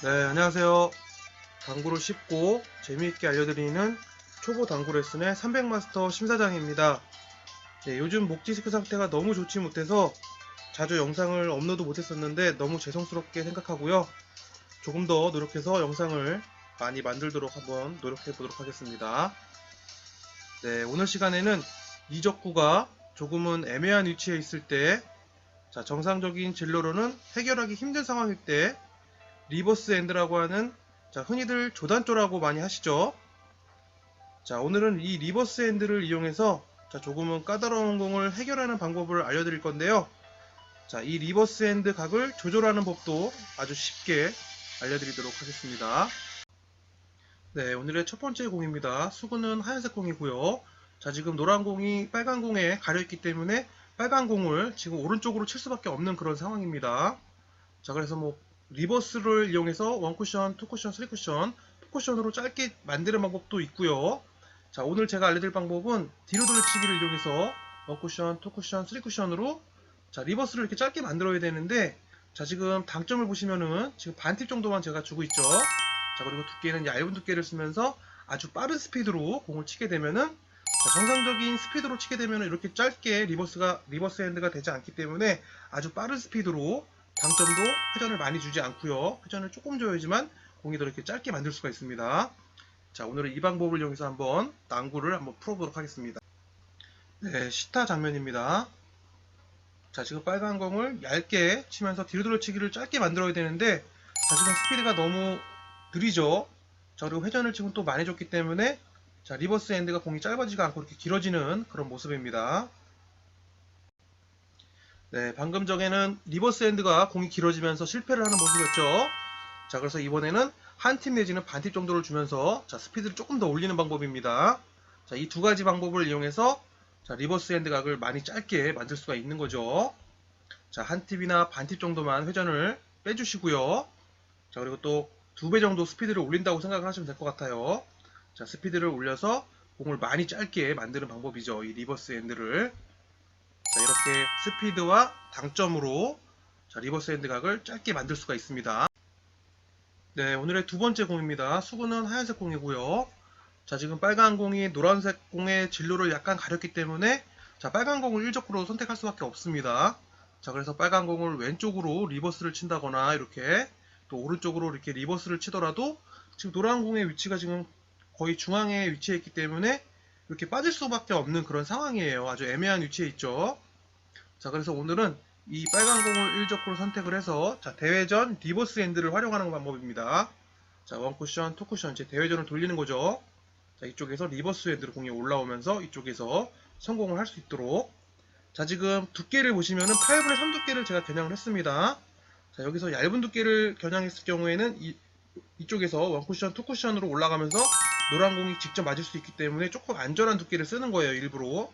네, 안녕하세요. 당구를 쉽고 재미있게 알려드리는 초보 당구 레슨의 300마스터 심사장입니다. 네, 요즘 목 디스크 상태가 너무 좋지 못해서 자주 영상을 업로드 못했었는데 너무 죄송스럽게 생각하고요. 조금 더 노력해서 영상을 많이 만들도록 한번 노력해 보도록 하겠습니다. 네, 오늘 시간에는 이적구가 조금은 애매한 위치에 있을 때, 자, 정상적인 진로로는 해결하기 힘든 상황일 때, 리버스 엔드라고 하는 자, 흔히들 조단조라고 많이 하시죠. 자, 오늘은 이 리버스 엔드를 이용해서 자, 조금은 까다로운 공을 해결하는 방법을 알려드릴 건데요. 자, 이 리버스 엔드 각을 조절하는 법도 아주 쉽게 알려드리도록 하겠습니다. 네, 오늘의 첫 번째 공입니다. 수구는 하얀색 공이고요. 자, 지금 노란 공이 빨간 공에 가려있기 때문에 빨간 공을 지금 오른쪽으로 칠 수밖에 없는 그런 상황입니다. 자, 그래서 뭐 리버스를 이용해서 원쿠션, 투쿠션, 쓰리쿠션, 포쿠션으로 짧게 만드는 방법도 있고요. 자, 오늘 제가 알려드릴 방법은 뒤로 돌려치기를 이용해서 원쿠션, 투쿠션, 쓰리쿠션으로 자, 리버스를 이렇게 짧게 만들어야 되는데 자, 지금 당점을 보시면은 지금 반팁 정도만 제가 주고 있죠. 자, 그리고 두께는 얇은 두께를 쓰면서 아주 빠른 스피드로 공을 치게 되면은 자, 정상적인 스피드로 치게 되면은 이렇게 짧게 리버스가 리버스 핸드가 되지 않기 때문에 아주 빠른 스피드로 당점도 회전을 많이 주지 않고요. 회전을 조금 줘야지만 공이 더 이렇게 짧게 만들 수가 있습니다. 자, 오늘은 이 방법을 이용해서 한번 당구를 한번 풀어보도록 하겠습니다. 네, 시타 장면입니다. 자, 지금 빨간 공을 얇게 치면서 뒤로 돌려치기를 짧게 만들어야 되는데 자, 지금 스피드가 너무 느리죠. 자, 그리고 회전을 지금 또 많이 줬기 때문에 자, 리버스 엔드가 공이 짧아지가 않고 이렇게 길어지는 그런 모습입니다. 네, 방금 전에는 리버스 엔드가 공이 길어지면서 실패를 하는 모습이었죠. 자, 그래서 이번에는 한 팀 내지는 반팀 정도를 주면서 자, 스피드를 조금 더 올리는 방법입니다. 자, 이 두 가지 방법을 이용해서 자, 리버스 엔드 각을 많이 짧게 만들 수가 있는 거죠. 자, 한 팁이나 반팁 정도만 회전을 빼주시고요. 자, 그리고 또 두 배 정도 스피드를 올린다고 생각을 하시면 될 것 같아요. 자, 스피드를 올려서 공을 많이 짧게 만드는 방법이죠. 이 리버스 엔드를. 자, 이렇게 스피드와 당점으로 자, 리버스 핸드 각을 짧게 만들 수가 있습니다. 네, 오늘의 두 번째 공입니다. 수구는 하얀색 공이고요. 자, 지금 빨간 공이 노란색 공의 진로를 약간 가렸기 때문에 자, 빨간 공을 일적으로 선택할 수밖에 없습니다. 자, 그래서 빨간 공을 왼쪽으로 리버스를 친다거나 이렇게 또 오른쪽으로 이렇게 리버스를 치더라도 지금 노란 공의 위치가 지금 거의 중앙에 위치해 있기 때문에 이렇게 빠질 수밖에 없는 그런 상황이에요. 아주 애매한 위치에 있죠. 자, 그래서 오늘은 이 빨간 공을 일적으로 선택을 해서 자, 대회전 리버스 핸드를 활용하는 방법입니다. 자, 원쿠션, 투쿠션 제 대회전을 돌리는 거죠. 자, 이쪽에서 리버스 핸드로 공이 올라오면서 이쪽에서 성공을 할 수 있도록 자, 지금 두께를 보시면은 8분의 3 두께를 제가 겨냥을 했습니다. 자, 여기서 얇은 두께를 겨냥했을 경우에는 이, 이쪽에서 원쿠션, 투쿠션으로 올라가면서 노란 공이 직접 맞을 수 있기 때문에 조금 안전한 두께를 쓰는 거예요, 일부러.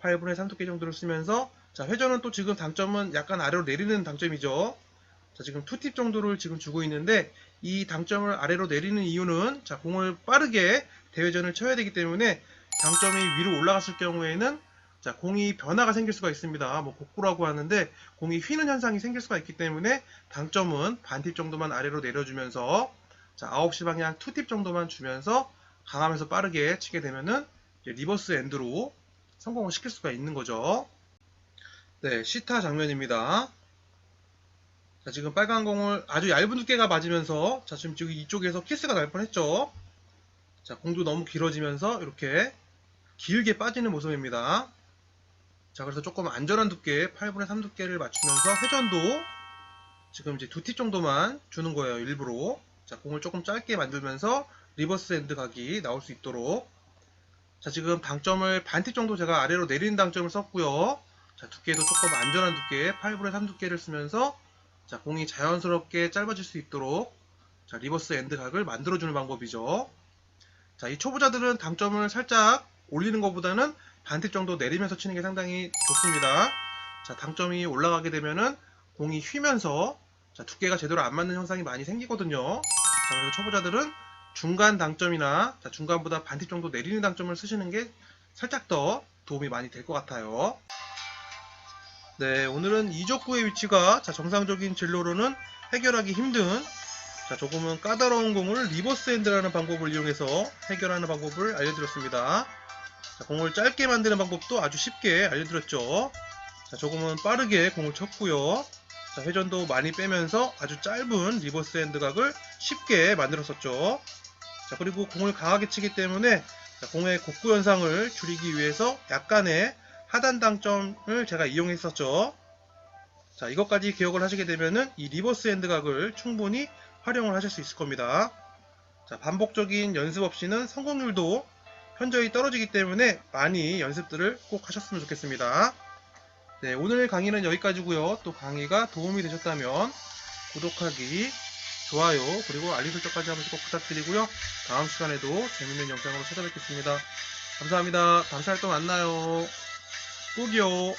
8분의 3 두께 정도를 쓰면서 자, 회전은 또 지금 당점은 약간 아래로 내리는 당점이죠. 자, 지금 투팁 정도를 지금 주고 있는데 이 당점을 아래로 내리는 이유는 자, 공을 빠르게 대회전을 쳐야 되기 때문에 당점이 위로 올라갔을 경우에는 자, 공이 변화가 생길 수가 있습니다. 뭐 곡구라고 하는데 공이 휘는 현상이 생길 수가 있기 때문에 당점은 반팁 정도만 아래로 내려주면서 자, 9시 방향 투팁 정도만 주면서 강하면서 빠르게 치게 되면은 리버스 엔드로 성공을 시킬 수가 있는 거죠. 네, 시타 장면입니다. 자, 지금 빨간 공을 아주 얇은 두께가 맞으면서 자, 지금 지금 이쪽에서 키스가 날 뻔했죠. 자, 공도 너무 길어지면서 이렇게 길게 빠지는 모습입니다. 자, 그래서 조금 안전한 두께, 8분의 3 두께를 맞추면서 회전도 지금 이제 두 팁 정도만 주는 거예요, 일부러. 자, 공을 조금 짧게 만들면서 리버스 핸드 각이 나올 수 있도록. 자, 지금 당점을 반 팁 정도 제가 아래로 내리는 당점을 썼고요. 자, 두께도 조금 안전한 두께, 8분의 3 두께를 쓰면서 자, 공이 자연스럽게 짧아질 수 있도록 자, 리버스 엔드 각을 만들어주는 방법이죠. 자, 이 초보자들은 당점을 살짝 올리는 것보다는 반팁 정도 내리면서 치는 게 상당히 좋습니다. 자, 당점이 올라가게 되면은 공이 휘면서 자, 두께가 제대로 안 맞는 현상이 많이 생기거든요. 자, 그래서 초보자들은 중간 당점이나 자, 중간보다 반팁 정도 내리는 당점을 쓰시는 게 살짝 더 도움이 많이 될 것 같아요. 네, 오늘은 이적구의 위치가 자, 정상적인 진로로는 해결하기 힘든 자, 조금은 까다로운 공을 리버스 핸드라는 방법을 이용해서 해결하는 방법을 알려드렸습니다. 자, 공을 짧게 만드는 방법도 아주 쉽게 알려드렸죠. 자, 조금은 빠르게 공을 쳤고요. 자, 회전도 많이 빼면서 아주 짧은 리버스 핸드각을 쉽게 만들었었죠. 자, 그리고 공을 강하게 치기 때문에 자, 공의 곡구 현상을 줄이기 위해서 약간의 하단 당점을 제가 이용했었죠. 자, 이것까지 기억을 하시게 되면은 이 리버스 핸드각을 충분히 활용을 하실 수 있을 겁니다. 자, 반복적인 연습 없이는 성공률도 현저히 떨어지기 때문에 많이 연습들을 꼭 하셨으면 좋겠습니다. 네, 오늘 강의는 여기까지고요. 또 강의가 도움이 되셨다면 구독하기, 좋아요, 그리고 알림 설정까지 한 번씩 꼭 부탁드리고요. 다음 시간에도 재밌는 영상으로 찾아뵙겠습니다. 감사합니다. 다음 시간에 또 만나요. 꼭이요.